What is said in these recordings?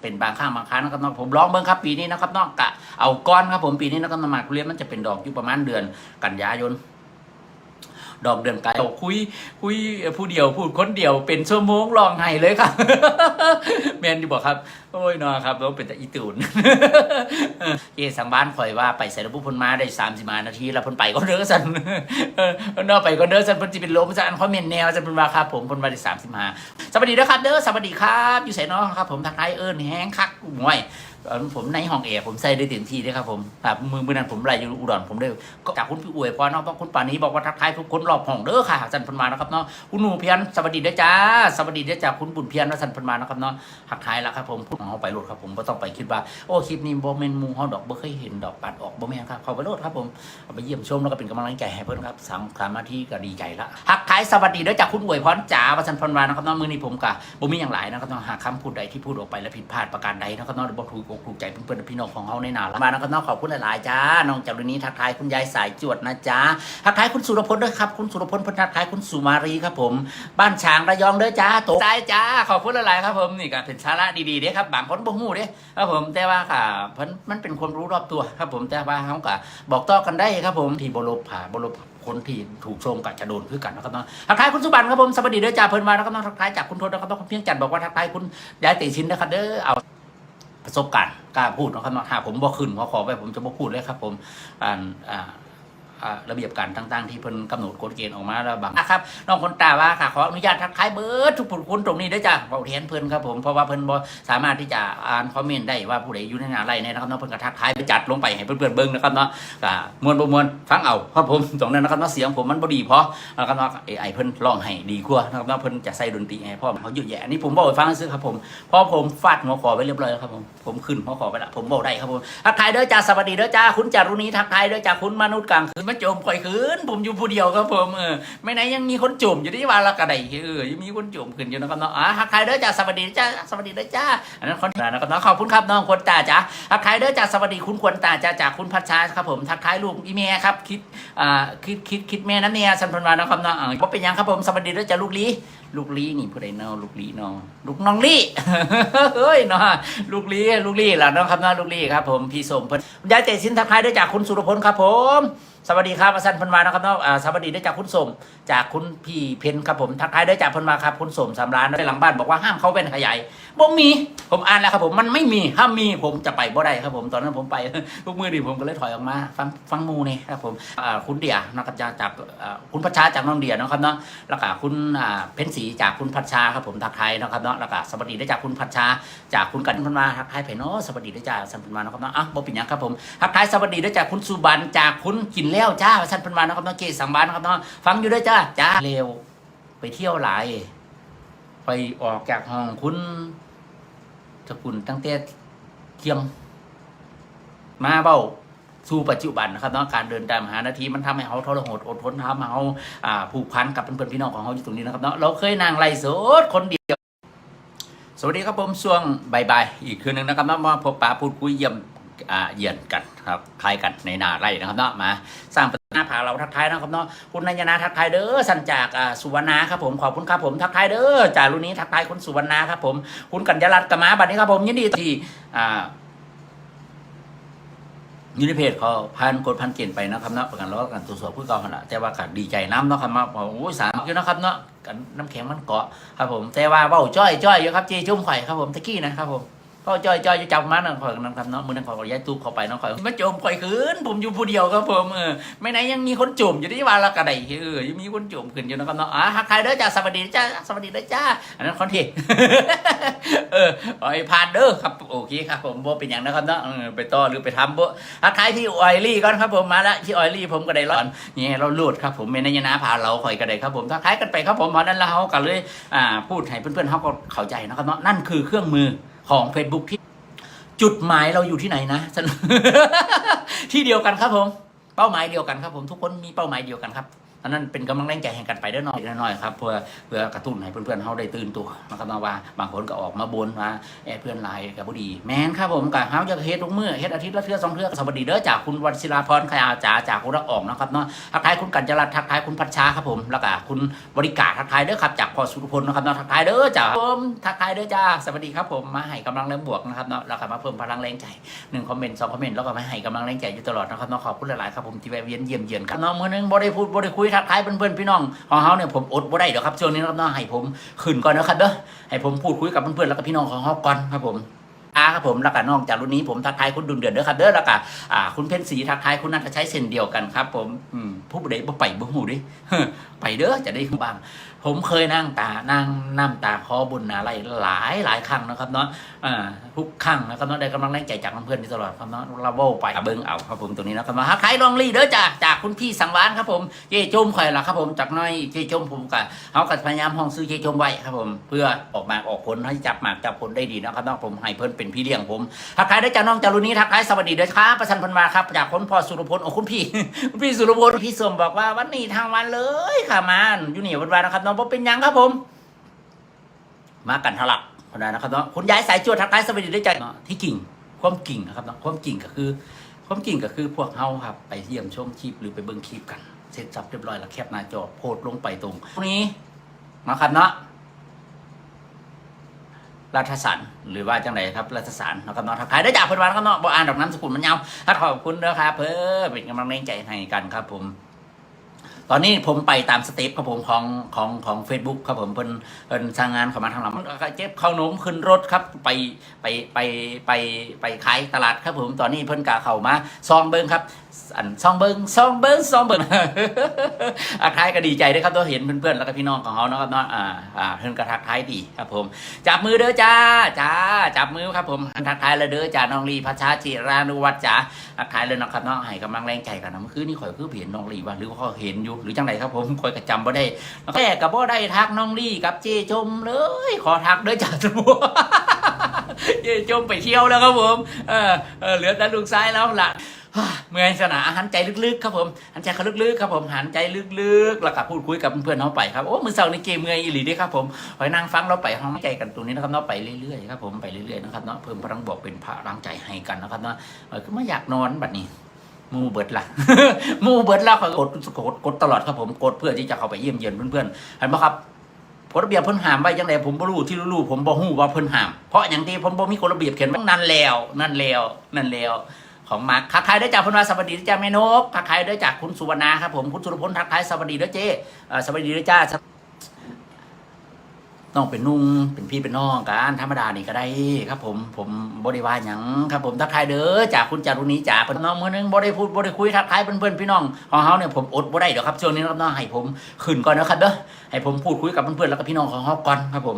เป็นบางข้างบางครั้งนะครับน้องผมร้องเบิ้งครับปีนี้นะครับน้องกะเอาก้อนครับผมปีนี้นะครับนมากทุเรียนมันจะเป็นดอกอยู่ประมาณเดือนกันยายน ดอกเดือนไกลคุยคุยผู้เดียวพูดคนเดียวเป็นชั่วโมงลองไห้เลยครับแมนอยู่บอกครับ โอ้ยนาะครับแล้วเป็นแต่อีตูนเอสังบ้านคอยว่าไปใส่ระบุพนมาได้สามสิบนาทีแล้วพนไปก็เด้อสันเออไปก็เด้อสันพนจะเป็นลมสันเขาเมนแนวสันเพนว่าครับผมพนมาได้สามสิบห้าสวัสดีนะครับเด้อสวัสดีครับ อยู่ใส่นาะครับ ผมทักทายเอิญแห้งคักห่วยตอน ผมในห้องแอร์ผมใส่ได้เต็มที่เลยครับผมครับมือมือนั้นผมไล่อยู่อุดรผมได้ก็จากคุณพี่อวยพรเนาะเพราะคุณป่านนี้บอกว่าทักทายทุกคนรอบห้องเด้อค่ะสันเพนมานะครับเนาะคุณหนูเพียนสวัสดีเด้อจ้าสวัสดีเด้อจ้าคุณบุญเพียนว่าสันเพนมานะครับเนาะหักท้ายแล้วครับผมพูดของเขาไปโหลดครับผมก็ต้องไปคิดว่าโอ้คลิปนี้โบเมนมูเขาดอกบ่เคยเห็นดอกปัดออกบ่แม่นครับเขาไปโหลดครับผมเอาไปเยี่ยมชมแล้วก็เป็นกำลังใจให้เพื่อนครับสามสามนาทีก็ดีใจละหักท้ายสวัสดีด้วยจากคุณอวยพรจ๋าประชันพรวานะครับน้องมือนี้ผมกับบ่มีอย่างหลายนะครับเน้องหากคำพูดใดที่พูดออกไปแล้วผิดพลาดประการใดนะครับน้องบ่ถูกอกถูกใจเพื่อนๆพี่น้องของเขาในนาละมานะครับน้องขอบคุณหลายๆจ้าน้องจากเรื่องนี้ทักทายคุณยายสายจวดนะจ๊ะทักทายคุณสุรพลด้วยครับคุณสุรพลพนทักทายคุณสุมารีครับผม บ้านช้างระยองเด้อจ้าโตใจจ้าขอบคุณหลายๆครับผมนี่ก็เป็นสาระดีๆเด้ครับบางคนบ่ฮู้เด้ครับผมแต่ว่าค่ะเพิ่นมันเป็นความรู้รอบตัวครับผมแต่ว่าเฮาก็บอกต่อกันได้ครับผมที่บลบผ่าบลบคนที่ถูกชมกับจะโดนคือกันนะครับเนาะทักทายคุณสุบันครับผมสวัสดีเด้อจ้าเพิ่นมานะครับเนาะทักทายจากคุณทศนะครับนาะคุณเพียงจันทร์บอกว่าทักทายคุณยายติชินนะครับเด้อเอา ประสบการณ์กล้าพูดนะครับเนาะหากผมบ่ขึ้นขอขอไปผมจะบ่พูดเลยครับ ผมอ่าอ่า ระเบียบการต่างๆ ที่เพิ่นกำหนดกฎเกณฑ์ออกมาแล้วบางนะครับน้องคนตาว่าค่ะขออนุญาตทักทายเบิร์ดทุกผู้คนตรงนี้ด้วยจ้ะเบาเทียนเพิ่นครับผมเพราะว่าเพิ่นบ่สามารถที่จะอ่านคอมเมนต์ได้ว่าผู้ใดอยู่ในหนไรเนี่ยนะครับเนาะเพิ่นก็ทักทายไปจัดลงไปให้เพื่อนๆเบิ่งนะครับเนาะก็มวนบ่มวนฟังเอาครับผมตรงนั้นนะครับเนาะเสียงผมมันบ่ดีพอนะครับเนาะไอ้ไอเพิ่นร้องให้ดีกว่านะครับเนาะเพิ่นจะใส่ดนตรีให้พร้อมเขาหยุดแย่อันนี้ผมบอกให้ฟังซื่อครับผมพราะผมฟาดหัวขอไว้เรียบร้อยแล้วครับผมผมขึ้นหัวขอไปละผมบอกได้ครับผมทักทายเด้อจ้าสวัสดีเด้อจ้าคุณจารุณีทักทายเด้อจ้าคุณมนุษย์กลางคืนมาโจมข่อยคืนผมอยู่ผู้เดียวครับผมเออไม่ไหนยังมีคนโจมอยู่ที่ว่าละกระไดเออยังมีคนโจมขึ้นอยู่นะครับเนาะอะทักทายเด้อจ้าสวัสดีเจ้าสวัสดีเด้อจ้าอันนั้นคนนะครับเนาะขอบคุณครับน้องควรตาจ้าทักทายเด้อจ้าสวัสดีคุณควรตาจ้าจากคุณพัชชาครับผมทักทายลูกอีเมียครับคิดอ่าคิดคิดคิดแม่นั่นเนี่ยสันพันวานะครับเนาะอ่าเป็นยังครับผมสวัสดีเด้อจ้าลูกลีลูกลีนี่ผู้ใดเนาะลูกลีเนาะลูกน้องลี่เฮ้ยเนาะลูกลีลูกลีล่ะเนาะครับเนาะลูกลีครับผมพี่สมเพิ่นยายเตสินทักทายด้วยจากคุณสุรพลครับผม สวัสดีครับอาจารย์พันวานะครับเนาะอ่าสวัสดีได้จากคุณสม จากคุณพี่เพนครับผมทักทายด้จากพันวาครับคุณสมสามร้านในหลังบ้านบอกว่าห้ามเขาเป็นขยายบ่มีผมอ่านแล้วครับผมมันไม่มีห้ามมีผมจะไปบ่ได้ครับผมตอนนั้นผมไปทุกมือดิผมก็เลยถอยออกมา ฟังฟังมูนี่ครับผมอ่าคุณเดียนะครับจากจากอ่าคุณพัชชาจากน้องเดียนะครับเนาะแล้วก็คุณอ่าเพ็ญศรีจากคุณพัชชาครับผมทักทายนะครับเนาะแล้วก็สวัสดีได้จากคุณพัชชา จากคุณกันพันมาทักทายไผ่เนาะสวัสดีได้จากสันพันมานะครับเนาะอะบ่ปิดยังครับผมทักทายสวัสดีได้จากคุณสุบันจากคุณกินแล้วจ้าสันพันมานนะครับเนาะเกสังบานนะครับเนาะฟังอยู่ด้วยจ้าจ้าเร็ว ไปเที่ยวหลาย ไปออกจากห้องคุณสกุลตั้งแต่เที่ยงมาเบ้าสู่ปัจจุบันนะครับเนาะการเดินตามหานาทีมันทำให้เขาทรหดอดทนทำให้เขาอ่าผูกพันกับเพื่อนๆพี่น้องของเขาอยู่ตรงนี้นะครับเนาะเราเคยนางไล่สดคนเดียว สวัสดีครับผมช่วงบ่ายๆอีกคืนหนึ่งนะครับเนาะมาพบปะพูดคุยเยี่ยม เยี่ยนกันครับคลายกันในนาไร่นะครับเนาะมาสร้างหน้าผาเราทักทายนะครับเนาะคุณนายนาทักทายเด้อสันจากสุวรรณาครับผมขอบคุณครับผมทักทายเด้อจากรุ่นนี้ทักทายคุณสุวรรณาครับผมคุณกัญญารัตน์กมาบัดนี้ครับผมยินดีที่ยู่ในเพจเขาพันกดพันเกณฑ์ไปนะครับเนาะประกันรอกันตรวจสอบผู้กองขนาดแต่ว่าก็ดีใจน้ำเนาะครับมาโอ้ยสามอยู่นะครับเนาะกันน้ำแข็งมันเกาะครับผมแต่ว่าเบ้าจ้อยจ้อยอยู่ครับเจจุ่มไข่ครับผมตะกี้นะครับผม เพราะจ้อยจอยจะจับมานึ่งข่อยนะครับเนาะมือนึ่งข่อยก็ย้ายตู้เข้าไปนาะข่อยมาโจมข่อยคืนผมอยู่ผู้เดียวครับผมเออไม่ไหนยังมีคนจุ่มอยู่ที่ว่าละกระไดเออยังมีคนจุ่มขึ้นอยู่นะครับเนาะอะฮักใครเด้อจ้าสวัสดีจ้าสวัสดีเด้อจ้าอันนั้นคอนเทนต์เออไอ้ผ่านเด้อครับโอเคครับผมบ่เป็นอย่างนะครับเนาะเออไปต่อหรือไปทำบ่ทักทายที่ออยลี่ก่อนครับผมมาแล้วที่ออยลี่ผมก็ได้ร้อนนี่เราลูดครับผมเมนยนาพาเราคอยก็ได้ครับผมทักทายกันไปครับผมเพราะนั้นเราก็เลยอ่าพูดให้เพื่อนๆเขาก็เข้าใจนะครับเนาะนั่นคือเครื่องมือ ของ Facebook ที่ จุดหมายเราอยู่ที่ไหนนะ ที่เดียวกันครับผม เป้าหมายเดียวกันครับผมทุกคนมีเป้าหมายเดียวกันครับ อันนั้นเป็นกำลังแรงใจให้กันไปด้อหน่อยน้อยๆครับเพื่อเพื่อกระตุ้นให้เพื่อนๆเขาได้ตื่นตัวนะครับเนาว่าบางคนก็ออกมาบนว่าแอบเพื่อนหลายกับบุดี แมนครับผมกับเฮาจะเฮ็ดทุกมื้อเฮ็ดอาทิตย์ละเทื่อสองเทื่อสวัสดีเด้อจากคุณวัชิราพรขยาวจ๋าจากคุณรักออกนะครับเนาะทักทายคุณกัญจรัตน์ทักทายคุณพัชชาครับผมแล้วก็คุณบริการทักทายเด้อครับจากพอสุรพลนะครับเนาะทักทายเด้อจ้าผมทักทายเด้อจ้าสวัสดีครับผมมาให้กำลังแรงบวกนะครับเนาะแล้วก็มาเพิ่มพลังแรงใจหนึ่งคอมเมนต์สองคอมเมนต์แล้วก็มาให้กำลังแรงใจอยู่ตลอดนะครับเนาะขอบคุณหลายๆครับผมที่แวะเวียนเยี่ยมเยียนกันเนาะมื้อนึงบ่ได้พูดบ่ได้คุยทักทายเพื่อนๆพี่น้องของเฮาเนี่ยผมอดบ่ได้เดี๋ยวครับช่วงนี้นะครับเนาะให้ผมขึ้นก่อนนะครับเด้อให้ผมพูดคุยกับเพื่อนๆแล้วก็พี่น้องของเฮาก่อนครับผมอาครับผมแล้วก็น้องจากรุ่นนี้ผมทักทายคุณดุลเดือนเด้อครับเด้อแล้วก็อ่าคุณเพ็ญศรีทักทายคุณนัทใช้เส้นเดียวกันครับ ผมอืมผู้บริโภคไปบ่หูดิไปเด้อจะได้บ้าง ผมเคยนั่งตานั่งน้ำตาคอบุญอะไรหลายหลายครั้งนะครับเนาะอ่าทุกครั้งนะครับเนาะได้กำลังแรงใจจากเพื่อนที่ตลอดครับเนาะเราเว้าไปเบิ้งเอาครับผมตัวนี้นะครับเนาะหาใครลองรีเด้อจ้าจากคุณพี่สังวานครับผมเจจมข่อยละครับผมจากน้อยเจจมผมกับเขากับพยายามห้องซื้อเจจมไว้ครับผมเพื่อออกมาออกผลให้จับหมากจับผลได้ดีนะครับเนาะผมให้เพิ่อนเป็นพี่เลี้ยงผมทักทายได้อจ้าน้องจารุนี้ทักทายสวัสดีเด้อครับประชันพันมาครับจากคนพ่อสุรพลโอ้คุณพี่คุณพี่สุรพลพี่สมบอกว่าวันนี้ทางวันเลยค่ะมันอยู่นี่วันวานนะครับน้องบ่เป็นยังครับผม มากันทะลักคนนั้นนะครับเนาะคุณยายสายจวดทักทายสวัสดีด้วยใจเนาะที่กิ่งความกิ่งนะครับเนาะความกิ่งก็คือ ความกิ่งก็คือพวกเฮาครับ ไปเยี่ยมชมคลิปหรือไปเบิ่งคลิปกัน เสร็จสับเรียบร้อยแล้วแคปหน้าจอโพสลงไปตรงตรงนี้นะครับเนาะรัฐสารหรือว่าจังไรครับรัฐสารนะครับเนาะทักทายได้จากเพื่อนวันครับเนาะบ่อ่านดอกน้ำสกุลมันยาวถ้าขอบคุณนะครับเพื่อเป็นกำลังใจให้กันครับผม ตอนนี้ผมไปตามสเต็ปครับผมของของของ Facebook ครับผมเพิ่นเพิ่นสร้างงานเข้ามาทางหลังเจ็บเข้าหนมขึ้นรถครับไปไปไปไปไปขายตลาดครับผมตอนนี้เพิ่นกาเข้ามาซองเบิ้งครับอันซองเบิ้งซองเบิ้งซองเบิ้งอาทายก็ดีใจด้วยครับตัวเห็นเพื่อนๆแล้วก็พี่น้องของเขาเนาะครับเนาะอ่าอ่าเพิ่นก็ทักทายดีครับผม จับมือเด้อจ้าจ้าจับมือครับผมทักทายเลยเด้อจ้าน้องลีพัชชาจิรานุวัฒน์จ้าทักทายเลยนะครับเนาะให้กำลังแรงใจกันนะเมื่อคืนนี่ข่อยคือเห็นน้องลีว่าหรือว่าเขาเห็นอยู่หรือจังไรครับผมข่อยก็จำบ่ได้แค่กับบ่ได้ทักน้องลี่กับเจชมเลย ขอทักเด้อจ้าทุกคนเจชมไปเที่ยวแล้วครับผมเออเออเหลือแต่ลูกซ้ายแล้วล่ะเมื่อยสนาหันใจลึกๆครับผมหันใจเขาลึกๆครับผมหันใจลึกๆแล้วก็พูดคุยกับเพื่อนๆเขาไปครับโอ้มือเสาร์ในเกมเมื่อยอีหลีด้ครับผมคอยนั่งฟังเราไปห้องใจกันตรงนี้นะครับเนาะไปเรื่อยๆครับผมไปเรื่อยๆนะครับเนาะเพิ่มพลังบวกเป็นพลังใจให้กันนะครับเนาะเออก็ไม่อยากนอนแบัดนี้ มูเบิดละมูเบิดละคอกดกดกดตลอดครับผมกดเพื่อที่จะเข้าไปเยี่ยมเยียนเพื่อนๆเห็นไหมครับกฎระเบียบเพิ่นห้ามไว้ยังไงผมบ่รู้ที่รู้ผมบ่ฮู้ว่าเพิ่นห้าม เพราะอย่างที่ผมบ่มีกฎระเบียบเขียนไว้นั่นแล้วนั่นแล้วนั่นแล้วของมาร์คทักทายด้วยจากพนวาสวัสดีด้วยจากแม่นกทักทายด้วยจากคุณสุวรรณาครับผมคุณสุรพลทักทายสวัสดีด้วยเจ้สวัสดีด้วยจ้า ต้องเป็นนุ่งเป็นพี่เป็นน้องกันธรรมดานี่ก็ได้ครับ ผมผมบริวารหยังครับ ผมทักทายเด้อจากคุณจารุณีจากพี่น้องมือนึงบริพูดบริคุยทักทายเพื่อนๆพี่น้องของเขาเนี่ยผมอดบ่ได้เดี๋ยวครับช่วงนี้นะครับเนาะให้ผมขึ้นก่อนนะครับเด้อให้ผมพูดคุยกับเพื่อนๆแล้วก็พี่น้องของเขาก่อนครับผม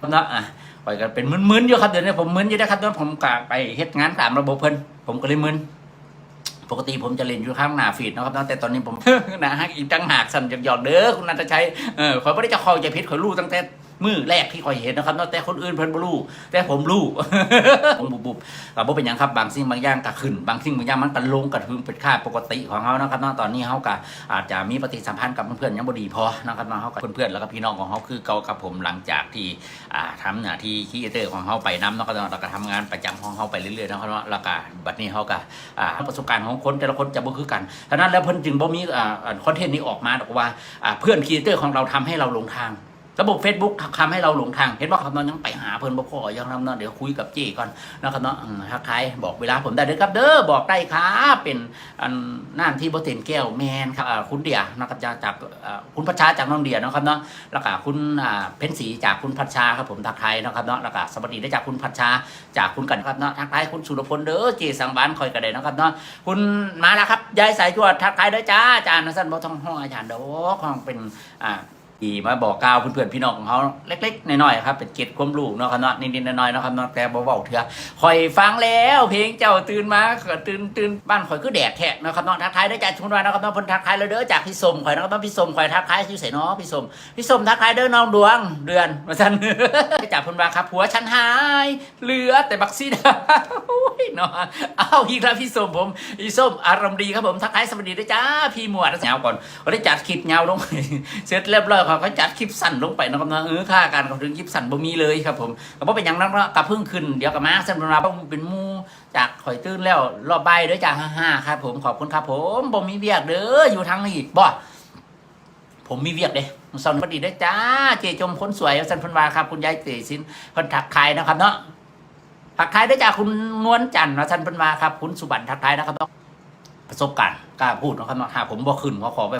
ครับเนาะอะปล่อยกันเป็นมึนๆอยู่ครับเดี๋ยวนี้ผมมึนอยู่นะครับเดี๋ยวผมกะไปเฮ็ดงานตามระบบเพิ่นผมก็เลยมึนปกติผมจะเล่นอยู่ข้างหน้าฟีดนะครับแต่ตอนนี้ผมนะฮะอีกตั้งหากสั่นหยอกเด้อคุณนันทชัยเออขอไม่ได้จะคอยใจพิษขอรู้ตั้งแต่ มือแรกที่คอยเห็นนะครับนาะแต่คนอื่นเพิ่นบ่รู้แต่ผมรู้ผมบุบบุบๆก็บ่เป็นหยังครับบางสิ่งบางอย่างก็ขึ้น บางสิ่งบางอย่างมันก็ลงกระทึงเป็นค่าปกติของเขานะครับเนาะตอนนี้เขาก็อาจจะมีปฏิสัมพันธ์กับเพื่อนๆยังบ่ดีพอนะครับเนาะเขากับเพื่อนๆแล้วก็พี่น้องของเขาคือเก่ากับผมหลังจากที่อ่าทำหน้าที่คีเอเตอร์ของเขาไปนำเนาะก็แล้วก็ทำงานประจำของเขาไปเรื่อยๆนะครับเนาะแล้วก็บัดนี้เขาก็อ่าประสบการณ์ของคนแต่ละคนจะบ่คือกันฉะนั้นแล้วเพิ่นจึงบ่มีอ่าคอนเทนต์นี้ออกมาหรอกว่าอ่าเพื่อนครีเอเตอร์ของเราทำให้เราหลงทาง ระบบ Facebook ทำให้เราหลงทาง เห็นว่าครับน้องยังไปหาเพิ่นบ่พอยังนำเนาะเดี๋ยวคุยกับเจ้ก่อนนะครับเนาะอืมทักทายบอกเวลาผมได้เด้อครับ เด้อบอกได้ครับเป็นอันน่านที่บ่เต็มแก้วแมนครับคุณเดียนะครับจากจากคุณพัชชาจากน้องเดียนะครับเนาะแล้วก็คุณเพ็ญศรีจากคุณพัชชาครับผมทักทายนะครับเนาะแล้วก็สวัสดีได้จากคุณพัชชาจากคุณกันครับเนาะทักทายคุณสุรพลเด้อเจสังบานคอยกระเดนะครับเนาะคุณมาแล้วครับยายสายจวดทักทายด้วยจ้าอาจารย์นะสั้นบ่ต้องห้องอาจารย์ดอกห้องเป็นอ่า อีมาบอกกล่าวเพื่อนๆพี่น้องของเขาเล็กๆน้อยๆครับเป็นเกร็ดความรู้เนาะครับเนาะนิดๆน้อยๆเนาะครับเนาะแต่บ่เบาเถื่อคอยฟังแล้วเพลงเจ้าตื่นมาก็ตื่นตื่นบ้านข่อยคือแดดแท้เนาะครับเนาะทักทายได้จากชุนวานะครับเนาะเพิ่นทักทายแล้วเด้อจากพี่สมข่อยนะครับเนาะพี่สมข่อยทักทายอยู่ไสเนาะพี่สมพี่สมทักทายเด้อน้องดวงเดือนว่าซั่นจากเพิ่นว่าครับผัวฉันหายเหลือแต่บักซีดาโอ้ยเนาะเอาอีกแล้วพี่สมผมพี่สมอารมณ์ดีครับผมทักทายสวัสดีด้วยจ้าพี่หมวดเงาก่อนได้จัดคลิปเงาลงเสร็จเรียบร้อยครับก็จัดคลิปสั้นลงไปนะครับนะเออค่าการเขาถึงคลิปสั้นบ่มีเลยครับผมก็เป็นยังนักเนาะกระพึ่งขึ้นเดี๋ยวกับมาเส้นเราต้องเป็นมูจากข่อยตื่นแล้วรอบใบายเด้อจ้าฮ่าครับผมขอบคุณครับผมบ่มีเวียกเด้ออยู่ทางนี้บ่ผมมีเวียกเด้สวัสดีเด้จ้า เจจมคนสวยสันพันวาครับคุณยายเตสินเพิ่นทักทายนะครับเนาะทักทายได้จ้าคุณนวลจันทร์สันพันวาครับ คุณสุบันทักทายนะครับเนาะประสบการณ์กล้าพูดนะครับเนาะหากผมบ่ขึ้นขอขอไป